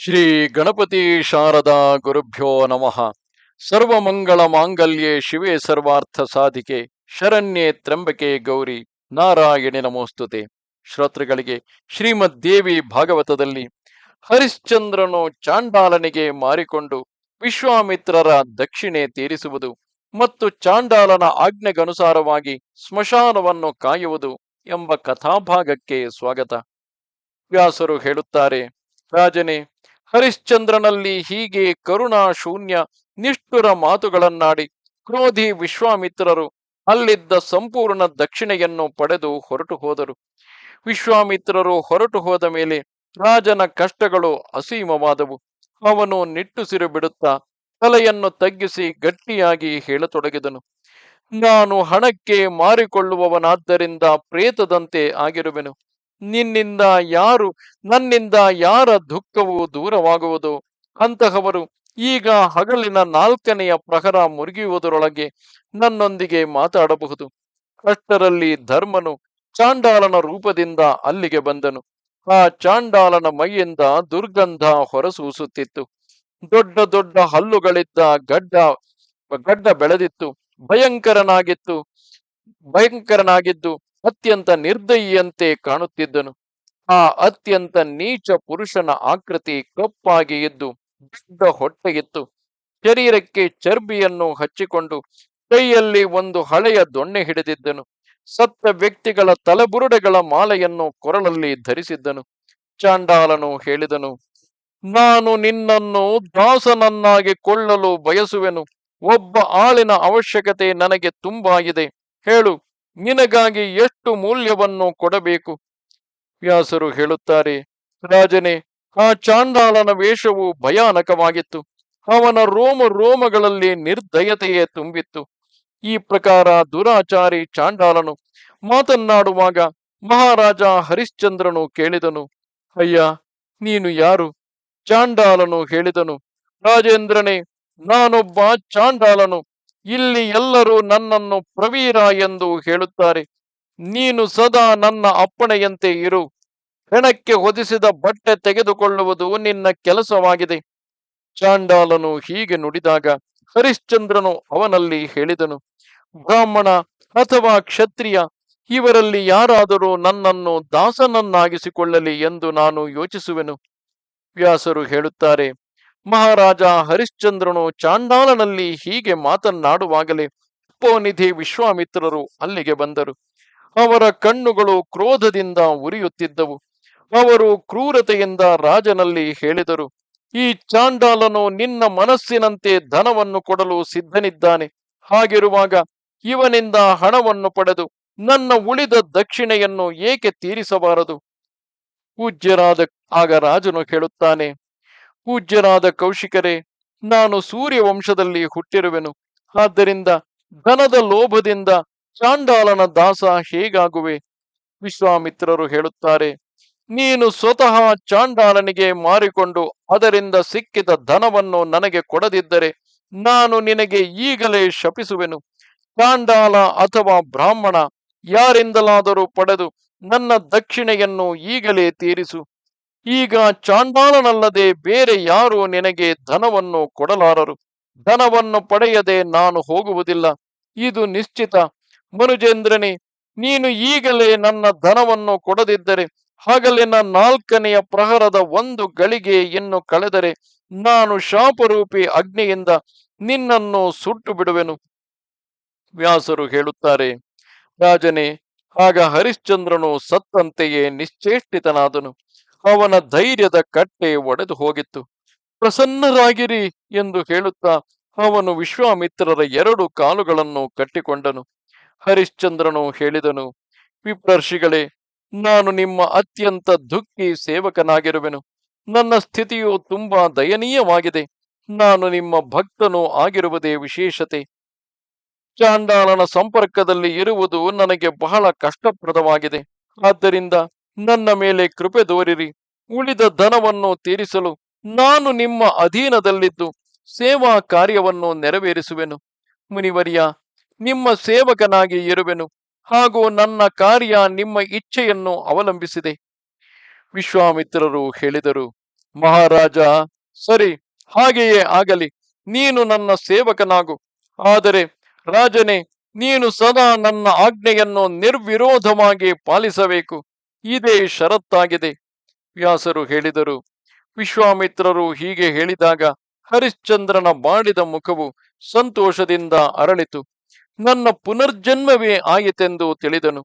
ಶ್ರೀ ಗಣಪತಿ ಶಾರದಾ ಗುರುಭ್ಯೋ ನಮಃ. ಸರ್ವಮಂಗಳ ಮಾಂಗಲ್ಯೆ ಶಿವೆ ಸರ್ವಾರ್ಥ ಸಾಧಿಕೆ, ಶರಣ್ಯೆ ತ್ರಂಬಕೆ ಗೌರಿ ನಾರಾಯಣಿ ನಮೋಸ್ತುತೆ. ಶ್ರೋತೃಗಳಿಗೆ ಶ್ರೀಮದ್ ದೇವಿ ಭಾಗವತದಲ್ಲಿ ಹರಿಶ್ಚಂದ್ರನು ಚಾಂಡಾಲನಿಗೆ ಮಾರಿಕೊಂಡು ವಿಶ್ವಾಮಿತ್ರರ ದಕ್ಷಿಣೆ ತೀರಿಸುವುದು ಮತ್ತು ಚಾಂಡಾಲನ ಆಜ್ಞೆಗನುಸಾರವಾಗಿ ಸ್ಮಶಾನವನ್ನು ಕಾಯುವುದು ಎಂಬ ಕಥಾಭಾಗಕ್ಕೆ ಸ್ವಾಗತ. ವ್ಯಾಸರು ಹೇಳುತ್ತಾರೆ, ರಾಜನೇ ಹರಿಶ್ಚಂದ್ರನಲ್ಲಿ ಹೀಗೆ ಕರುಣಾ ಶೂನ್ಯ ನಿಷ್ಠುರ ಮಾತುಗಳನ್ನಾಡಿ ಕ್ರೋಧಿ ವಿಶ್ವಾಮಿತ್ರರು ಅಲ್ಲಿದ್ದ ಸಂಪೂರ್ಣ ದಕ್ಷಿಣೆಯನ್ನು ಪಡೆದು ಹೊರಟು ಹೋದರು. ವಿಶ್ವಾಮಿತ್ರರು ಹೊರಟು ಹೋದ ಮೇಲೆ ರಾಜನ ಕಷ್ಟಗಳು ಅಸೀಮವಾದವು. ಅವನು ನಿಟ್ಟುಸಿರು ಬಿಡುತ್ತಾ ತಲೆಯನ್ನು ತಗ್ಗಿಸಿ ಗಟ್ಟಿಯಾಗಿ ಹೇಳತೊಡಗಿದನು. ನಾನು ಹಣಕ್ಕೆ ಮಾರಿಕೊಳ್ಳುವವನಾದ್ದರಿಂದ ಪ್ರೇತದಂತೆ ಆಗಿರುವೆನು. ನಿನ್ನಿಂದ ಯಾರು, ನನ್ನಿಂದ ಯಾರ ದುಃಖವು ದೂರವಾಗುವುದು? ಅಂತಹವರು ಈಗ ಹಗಲಿನ ನಾಲ್ಕನೆಯ ಪ್ರಹರ ಮುರುಗಿಯುವುದರೊಳಗೆ ನನ್ನೊಂದಿಗೆ ಮಾತಾಡಬಹುದು. ಅಷ್ಟರಲ್ಲಿ ಧರ್ಮನು ಚಾಂಡಾಲನ ರೂಪದಿಂದ ಅಲ್ಲಿಗೆ ಬಂದನು. ಆ ಚಾಂಡಾಲನ ಮೈಯಿಂದ ದುರ್ಗಂಧ ಹೊರಸೂಸುತ್ತಿತ್ತು. ದೊಡ್ಡ ದೊಡ್ಡ ಹಲ್ಲುಗಳಿದ್ದ ಗಡ್ಡ ಗಡ್ಡ ಬೆಳೆದಿತ್ತು. ಭಯಂಕರನಾಗಿತ್ತು. ಭಯಂಕರನಾಗಿದ್ದು ಅತ್ಯಂತ ನಿರ್ದಯಿಯಂತೆ ಕಾಣುತ್ತಿದ್ದನು. ಆ ಅತ್ಯಂತ ನೀಚ ಪುರುಷನ ಆಕೃತಿ ಕಪ್ಪಾಗಿ ಇದ್ದು ದೊಡ್ಡ ಹೊಟ್ಟೆಗಿತ್ತು. ಶರೀರಕ್ಕೆ ಚರ್ಬಿಯನ್ನು ಹಚ್ಚಿಕೊಂಡು ಕೈಯಲ್ಲಿ ಒಂದು ಹಳೆಯ ದೊಣ್ಣೆ ಹಿಡಿದಿದ್ದನು. ಸತ್ತ ವ್ಯಕ್ತಿಗಳ ತಲೆಬುರುಡೆಗಳ ಮಾಲೆಯನ್ನು ಕೊರಳಲ್ಲಿ ಧರಿಸಿದ್ದನು. ಚಾಂಡಾಲನು ಹೇಳಿದನು, ನಾನು ನಿನ್ನನ್ನು ದಾಸನನ್ನಾಗಿ ಕೊಳ್ಳಲು ಬಯಸುವೆನು. ಒಬ್ಬ ಆಳಿನ ಅವಶ್ಯಕತೆ ನನಗೆ ತುಂಬಾ ಇದೆ ಹೇಳು ನಿನಗಾಗಿ ಎಷ್ಟು ಮೌಲ್ಯವನ್ನು ಕೊಡಬೇಕು? ವ್ಯಾಸರು ಹೇಳುತ್ತಾರೆ, ರಾಜನೇ, ಆ ಚಾಂಡಾಲನ ವೇಷವು ಭಯಾನಕವಾಗಿತ್ತು. ಅವನ ರೋಮ ರೋಮಗಳಲ್ಲಿ ನಿರ್ದಯತೆಯೇ ತುಂಬಿತ್ತು. ಈ ಪ್ರಕಾರ ದುರಾಚಾರಿ ಚಾಂಡಾಲನು ಮಾತನ್ನಾಡುವಾಗ ಮಹಾರಾಜ ಹರಿಶ್ಚಂದ್ರನು ಕೇಳಿದನು, ಅಯ್ಯ, ನೀನು ಯಾರು? ಚಾಂಡಾಲನು ಹೇಳಿದನು, ರಾಜೇಂದ್ರನೇ, ನಾನೊಬ್ಬ ಚಾಂಡಾಲನು ಇಲ್ಲಿ ಎಲ್ಲರೂ ನನ್ನನ್ನು ಪ್ರವೀರ ಎಂದು ಹೇಳುತ್ತಾರೆ. ನೀನು ಸದಾ ನನ್ನ ಅಪ್ಪಣೆಯಂತೆ ಇರು. ಹೆಣಕ್ಕೆ ಹೊದಿಸಿದ ಬಟ್ಟೆ ತೆಗೆದುಕೊಳ್ಳುವುದು ನಿನ್ನ ಕೆಲಸವಾಗಿದೆ. ಚಾಂಡಾಲನು ಹೀಗೆ ನುಡಿದಾಗ ಹರಿಶ್ಚಂದ್ರನು ಅವನಲ್ಲಿ ಹೇಳಿದನು, ಬ್ರಾಹ್ಮಣ ಅಥವಾ ಕ್ಷತ್ರಿಯ, ಇವರಲ್ಲಿ ಯಾರಾದರೂ ನನ್ನನ್ನು ದಾಸನನ್ನಾಗಿಸಿಕೊಳ್ಳಲಿ ಎಂದು ನಾನು ಯೋಚಿಸುವೆನು. ವ್ಯಾಸರು ಹೇಳುತ್ತಾರೆ ಮಹಾರಾಜ ಹರಿಶ್ಚಂದ್ರನು ಚಾಂಡಾಲನಲ್ಲಿ ಹೀಗೆ ಮಾತನ್ನಾಡುವಾಗಲೇ ಉಪನಿಧಿ ವಿಶ್ವಾಮಿತ್ರರು ಅಲ್ಲಿಗೆ ಬಂದರು. ಅವರ ಕಣ್ಣುಗಳು ಕ್ರೋಧದಿಂದ ಉರಿಯುತ್ತಿದ್ದವು. ಅವರು ಕ್ರೂರತೆಯಿಂದ ರಾಜನಲ್ಲಿ ಹೇಳಿದರು, ಈ ಚಾಂಡಾಲನು ನಿನ್ನ ಮನಸ್ಸಿನಂತೆ ಧನವನ್ನು ಕೊಡಲು ಸಿದ್ಧನಿದ್ದಾನೆ. ಹಾಗಿರುವಾಗ ಇವನಿಂದ ಹಣವನ್ನು ಪಡೆದು ನನ್ನ ಉಳಿದ ದಕ್ಷಿಣೆಯನ್ನು ಏಕೆ ತೀರಿಸಬಾರದು? ಪೂಜ್ಯರಾದ ಆಗ ರಾಜನು ಹೇಳುತ್ತಾನೆ ಪೂಜ್ಯರಾದ ಕೌಶಿಕರೇ, ನಾನು ಸೂರ್ಯ ವಂಶದಲ್ಲಿ ಹುಟ್ಟಿರುವೆನು. ಆದ್ದರಿಂದ ಧನದ ಲೋಭದಿಂದ ಚಾಂಡಾಲನ ದಾಸ ಹೇಗಾಗುವೆ? ವಿಶ್ವಾಮಿತ್ರರು ಹೇಳುತ್ತಾರೆ, ನೀನು ಸ್ವತಃ ಚಾಂಡಾಲನಿಗೆ ಮಾರಿಕೊಂಡು ಅದರಿಂದ ಸಿಕ್ಕಿದ ಧನವನ್ನು ನನಗೆ ಕೊಡದಿದ್ದರೆ ನಾನು ನಿನಗೆ ಈಗಲೇ ಶಪಿಸುವೆನು. ಚಾಂಡಾಲ ಅಥವಾ ಬ್ರಾಹ್ಮಣ ಯಾರಿಂದಲಾದರೂ ಪಡೆದು ನನ್ನ ದಕ್ಷಿಣೆಯನ್ನು ಈಗಲೇ ತೀರಿಸು. ಈಗ ಚಾಂಡಾಳನಲ್ಲದೆ ಬೇರೆ ಯಾರು ನಿನಗೆ ಧನವನ್ನು ಕೊಡಲಾರರು? ಧನವನ್ನು ಪಡೆಯದೆ ನಾನು ಹೋಗುವುದಿಲ್ಲ. ಇದು ನಿಶ್ಚಿತ. ಮನುಜೇಂದ್ರನೇ ನೀನು ಈಗಲೇ ನನ್ನ ಧನವನ್ನು ಕೊಡದಿದ್ದರೆ, ಹಗಲಿನ ನಾಲ್ಕನೆಯ ಪ್ರಹರದ ಒಂದು ಗಳಿಗೆ ಇನ್ನು ಕಳೆದರೆ, ನಾನು ಶಾಪರೂಪಿ ಅಗ್ನಿಯಿಂದ ನಿನ್ನನ್ನು ಸುಟ್ಟು ಬಿಡುವೆನು ವ್ಯಾಸರು ಹೇಳುತ್ತಾರೆ, ರಾಜನೇ, ಆಗ ಹರಿಶ್ಚಂದ್ರನು ಸತ್ತಂತೆಯೇ ನಿಶ್ಚೇಷ್ಟಿತನಾದನು. ಅವನ ಧೈರ್ಯದ ಕಟ್ಟೆ ಒಡೆದು ಹೋಗಿತ್ತು. ಪ್ರಸನ್ನರಾಗಿರಿ ಎಂದು ಹೇಳುತ್ತಾ ಅವನು ವಿಶ್ವಾಮಿತ್ರರ ಎರಡು ಕಾಲುಗಳನ್ನು ಕಟ್ಟಿಕೊಂಡನು. ಹರಿಶ್ಚಂದ್ರನು ಹೇಳಿದನು, ವಿಪ್ರರ್ಷಿಗಳೇ, ನಾನು ನಿಮ್ಮ ಅತ್ಯಂತ ದುಃಖಿ ಸೇವಕನಾಗಿರುವೆನು. ನನ್ನ ಸ್ಥಿತಿಯು ತುಂಬಾ ದಯನೀಯವಾಗಿದೆ. ನಾನು ನಿಮ್ಮ ಭಕ್ತನು ಆಗಿರುವುದೇ ವಿಶೇಷತೆ. ಚಾಂಡಾಲನ ಸಂಪರ್ಕದಲ್ಲಿ ಇರುವುದು ನನಗೆ ಬಹಳ ಕಷ್ಟಪ್ರದವಾಗಿದೆ. ಆದ್ದರಿಂದ ನನ್ನ ಮೇಲೆ ಕೃಪೆ ತೋರಿರಿ. ಉಳಿದ ಧನವನ್ನು ತೀರಿಸಲು ನಾನು ನಿಮ್ಮ ಅಧೀನದಲ್ಲಿದ್ದು ಸೇವಾ ಕಾರ್ಯವನ್ನು ನೆರವೇರಿಸುವೆನು. ಮುನಿವರ್ಯ, ನಿಮ್ಮ ಸೇವಕನಾಗಿ ಇರುವೆನು ಹಾಗೂ ನನ್ನ ಕಾರ್ಯ ನಿಮ್ಮ ಇಚ್ಛೆಯನ್ನು ಅವಲಂಬಿಸಿದೆ. ವಿಶ್ವಾಮಿತ್ರರು ಹೇಳಿದರು, ಮಹಾರಾಜ, ಸರಿ, ಹಾಗೆಯೇ ಆಗಲಿ. ನೀನು ನನ್ನ ಸೇವಕನಾಗು. ಆದರೆ ರಾಜನೇ, ನೀನು ಸದಾ ನನ್ನ ಆಜ್ಞೆಯನ್ನು ನಿರ್ವಿರೋಧವಾಗಿ ಪಾಲಿಸಬೇಕು. ಇದೇ ಷರತ್ತಾಗಿದೆ. ವ್ಯಾಸರು ಹೇಳಿದರು. ವಿಶ್ವಾಮಿತ್ರರು ಹೀಗೆ ಹೇಳಿದಾಗ ಹರಿಶ್ಚಂದ್ರನ ಬಾಡಿದ ಮುಖವು ಸಂತೋಷದಿಂದ ಅರಳಿತು. ನನ್ನ ಪುನರ್ಜನ್ಮವೇ ಆಯಿತೆಂದು ತಿಳಿದನು.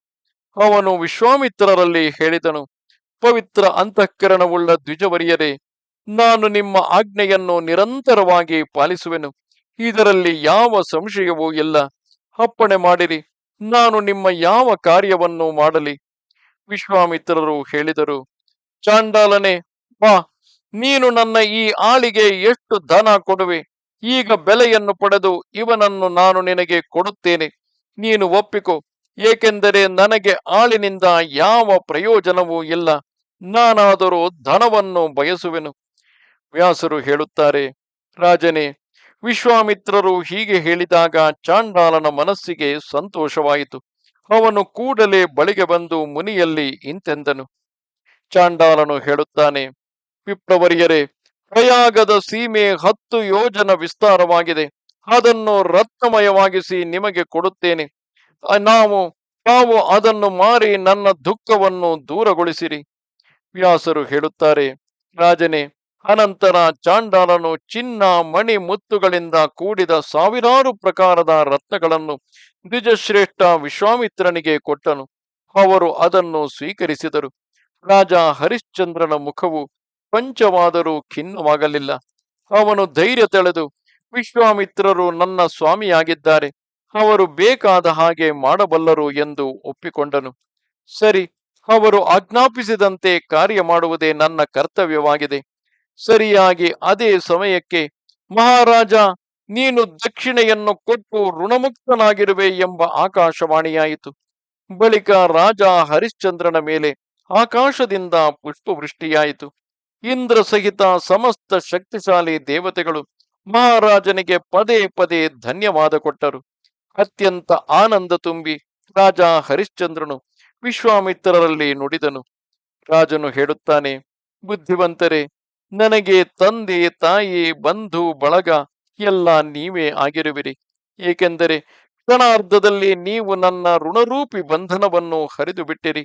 ಅವನು ವಿಶ್ವಾಮಿತ್ರರಲ್ಲಿ ಹೇಳಿದನು, ಪವಿತ್ರ ಅಂತಃಕರಣವುಳ್ಳ ದ್ವಿಜವರಿಯರೇ, ನಾನು ನಿಮ್ಮ ಆಜ್ಞೆಯನ್ನು ನಿರಂತರವಾಗಿ ಪಾಲಿಸುವೆನು. ಇದರಲ್ಲಿ ಯಾವ ಸಂಶಯವೂ ಇಲ್ಲ. ಅಪ್ಪಣೆ ಮಾಡಿರಿ. ನಾನು ನಿಮ್ಮ ಯಾವ ಕಾರ್ಯವನ್ನು ಮಾಡಲಿ. ವಿಶ್ವಾಮಿತ್ರರು ಹೇಳಿದರು, ಚಾಂಡಾಲನೆ, ಬಾ, ನೀನು ನನ್ನ ಈ ಆಳಿಗೆ ಎಷ್ಟು ಧನ ಕೊಡುವೆ? ಈಗ ಬೆಲೆಯನ್ನು ಪಡೆದು ಇವನನ್ನು ನಾನು ನಿನಗೆ ಕೊಡುತ್ತೇನೆ. ನೀನು ಒಪ್ಪಿಕೊ, ಏಕೆಂದರೆ ನನಗೆ ಆಳಿನಿಂದ ಯಾವ ಪ್ರಯೋಜನವೂ ಇಲ್ಲ. ನಾನಾದರೂ ಧನವನ್ನು ಬಯಸುವೆನು. ವ್ಯಾಸರು ಹೇಳುತ್ತಾರೆ, ರಾಜನೇ, ವಿಶ್ವಾಮಿತ್ರರು ಹೀಗೆ ಹೇಳಿದಾಗ ಚಾಂಡಾಲನ ಮನಸ್ಸಿಗೆ ಸಂತೋಷವಾಯಿತು. ಅವನು ಕೂಡಲೇ ಬಳಿಗೆ ಬಂದು ಮುನಿಯಲ್ಲಿ ಇಂತೆಂದನು. ಚಾಂಡಾಲನು ಹೇಳುತ್ತಾನೆ, ವಿಪ್ರವರಿಯರೇ, ಪ್ರಯಾಗದ ಸೀಮೆ ಹತ್ತು ಯೋಜನ ವಿಸ್ತಾರವಾಗಿದೆ. ಅದನ್ನು ರತ್ನಮಯವಾಗಿಸಿ ನಿಮಗೆ ಕೊಡುತ್ತೇನೆ. ನಾವು, ತಾವು ಅದನ್ನು ಮಾರಿ ನನ್ನ ದುಃಖವನ್ನು ದೂರಗೊಳಿಸಿರಿ. ವ್ಯಾಸರು ಹೇಳುತ್ತಾರೆ, ರಾಜನೇ, ಅನಂತರ ಚಾಂಡಾಲನು ಚಿನ್ನ, ಮಣಿ, ಮುತ್ತುಗಳಿಂದ ಕೂಡಿದ ಸಾವಿರಾರು ಪ್ರಕಾರದ ರತ್ನಗಳನ್ನು ದ್ವಿಜಶ್ರೇಷ್ಠ ವಿಶ್ವಾಮಿತ್ರನಿಗೆ ಕೊಟ್ಟನು. ಅವರು ಅದನ್ನು ಸ್ವೀಕರಿಸಿದರು. ರಾಜ ಹರಿಶ್ಚಂದ್ರನ ಮುಖವು ಪಂಚವಾದರೂ ಖಿನ್ನವಾಗಲಿಲ್ಲ. ಅವನು ಧೈರ್ಯ ತಳೆದು, ವಿಶ್ವಾಮಿತ್ರರು ನನ್ನ ಸ್ವಾಮಿಯಾಗಿದ್ದಾರೆ. ಅವರು ಬೇಕಾದ ಹಾಗೆ ಮಾಡಬಲ್ಲರು ಎಂದು ಒಪ್ಪಿಕೊಂಡನು. ಸರಿ, ಅವರು ಆಜ್ಞಾಪಿಸಿದಂತೆ ಕಾರ್ಯ ಮಾಡುವುದೇ ನನ್ನ ಕರ್ತವ್ಯವಾಗಿದೆ. ಸರಿಯಾಗಿ ಅದೇ ಸಮಯಕ್ಕೆ ಮಹಾರಾಜ ನೀನು ದಕ್ಷಿಣೆಯನ್ನು ಕೊಟ್ಟು ಋಣಮುಕ್ತನಾಗಿರುವೆ ಎಂಬ ಆಕಾಶವಾಣಿಯಾಯಿತು. ಬಳಿಕ ರಾಜ ಹರಿಶ್ಚಂದ್ರನ ಮೇಲೆ ಆಕಾಶದಿಂದ ಪುಷ್ಪವೃಷ್ಟಿಯಾಯಿತು. ಇಂದ್ರ ಸಹಿತ ಸಮಸ್ತ ಶಕ್ತಿಶಾಲಿ ದೇವತೆಗಳು ಮಹಾರಾಜನಿಗೆ ಪದೇ ಪದೇ ಧನ್ಯವಾದ ಕೊಟ್ಟರು. ಅತ್ಯಂತ ಆನಂದ ತುಂಬಿ ರಾಜ ಹರಿಶ್ಚಂದ್ರನು ವಿಶ್ವಾಮಿತ್ರರಲ್ಲಿ ನುಡಿದನು. ರಾಜನು ಹೇಳುತ್ತಾನೆ, ಬುದ್ಧಿವಂತರೇ, ನನಗೆ ತಂದೆ ತಾಯಿ ಬಂಧು ಬಳಗ ಎಲ್ಲ ನೀವೇ ಆಗಿರುವಿರಿ. ಏಕೆಂದರೆ ಕ್ಷಣಾರ್ಧದಲ್ಲಿ ನೀವು ನನ್ನ ಋಣರೂಪಿ ಬಂಧನವನ್ನು ಹರಿದು ಬಿಟ್ಟಿರಿ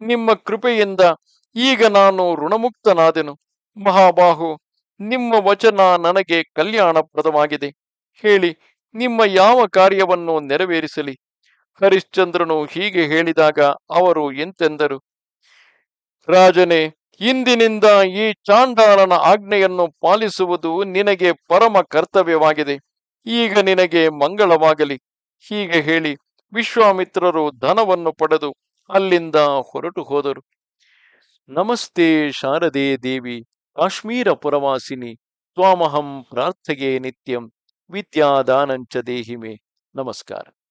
ನಿಮ್ಮ ಕೃಪೆಯಿಂದ ಈಗ ನಾನು ಋಣಮುಕ್ತನಾದೆನು. ಮಹಾಬಾಹು, ನಿಮ್ಮ ವಚನ ನನಗೆ ಕಲ್ಯಾಣಪ್ರದವಾಗಿದೆ. ಹೇಳಿ, ನಿಮ್ಮ ಯಾವ ಕಾರ್ಯವನ್ನು ನೆರವೇರಿಸಲಿ? ಹರಿಶ್ಚಂದ್ರನು ಹೀಗೆ ಹೇಳಿದಾಗ ಅವರು ಎಂತೆಂದರು? ರಾಜನೇ ಇಂದಿನಿಂದ ಈ ಚಾಂಡಾಲನ ಆಜ್ಞೆಯನ್ನು ಪಾಲಿಸುವುದು ನಿನಗೆ ಪರಮ ಕರ್ತವ್ಯವಾಗಿದೆ. ಈಗ ನಿನಗೆ ಮಂಗಳವಾಗಲಿ. ಹೀಗೆ ಹೇಳಿ ವಿಶ್ವಾಮಿತ್ರರು ಧನವನ್ನು ಪಡೆದು ಅಲ್ಲಿಂದ ಹೊರಟು ಹೋದರು. ನಮಸ್ತೆ ಶಾರದೆ ದೇವಿ, ಕಾಶ್ಮೀರ ಪುರವಾಸಿನಿ, ತ್ವಾಮಹಂ ಪ್ರಾರ್ಥೆಗೆ ನಿತ್ಯಂ, ವಿದ್ಯಾದಾನಂಚ ದೇಹಿಮೆ. ನಮಸ್ಕಾರ.